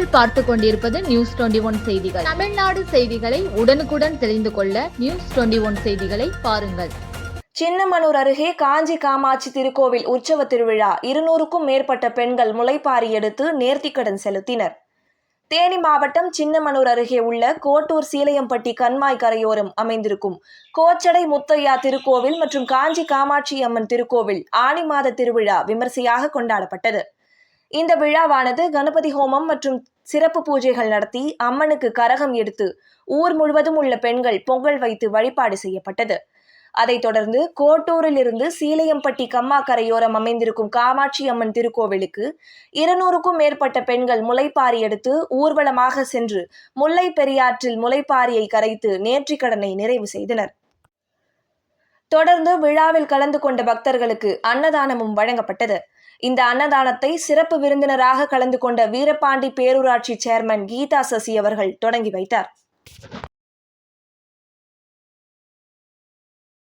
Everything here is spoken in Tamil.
நீங்கள் பார்த்து கொண்டிருப்பது நியூஸ் டுவெண்டி ஒன் செய்திகள். தமிழ்நாடு செய்திகளை உடனுக்குடன் தெரிந்து கொள்ள நியூஸ் டுவெண்டி ஒன் செய்திகளை பாருங்கள். சின்னமனூர் அருகே காஞ்சி காமாட்சி திருக்கோவில் உற்சவ திருவிழா இருநூறுக்கும் மேற்பட்ட பெண்கள் முளைப்பாரி எடுத்து நேர்த்திக்கடன் செலுத்தினர். தேனி மாவட்டம் சின்னமனூர் அருகே உள்ள கோட்டூர் சீலையம்பட்டி கண்மாய் கரையோரம் அமைந்திருக்கும் கோச்சடை முத்தையா திருக்கோவில் மற்றும் காஞ்சி காமாட்சி அம்மன் திருக்கோவில் ஆணி மாத திருவிழா விமர்சையாக கொண்டாடப்பட்டது. இந்த விழாவானது கணபதி ஹோமம் மற்றும் சிறப்பு பூஜைகள் நடத்தி அம்மனுக்கு கரகம் எடுத்து ஊர் முழுவதும் உள்ள பெண்கள் பொங்கல் வைத்து வழிபாடு செய்யப்பட்டது. அதைத் தொடர்ந்து கோட்டூரில் இருந்து சீலையம்பட்டி கம்மா கரையோரம் அமைந்திருக்கும் காமாட்சி அம்மன் திருக்கோவிலுக்கு இருநூறுக்கும் மேற்பட்ட பெண்கள் முளைப்பாரி எடுத்து ஊர்வலமாக சென்று முல்லை பெரியாற்றில் முளைப்பாரியை கரைத்து நேர்ற்றிக்கடனை நிறைவு செய்தனர். தொடர்ந்து விழாவில் கலந்து கொண்ட பக்தர்களுக்கு அன்னதானமும் வழங்கப்பட்டது. இந்த அன்னதானத்தை சிறப்பு விருந்தினராக கலந்து கொண்ட வீரபாண்டி பேரூராட்சி சேர்மன் கீதா சசி அவர்கள் தொடங்கி வைத்தார்.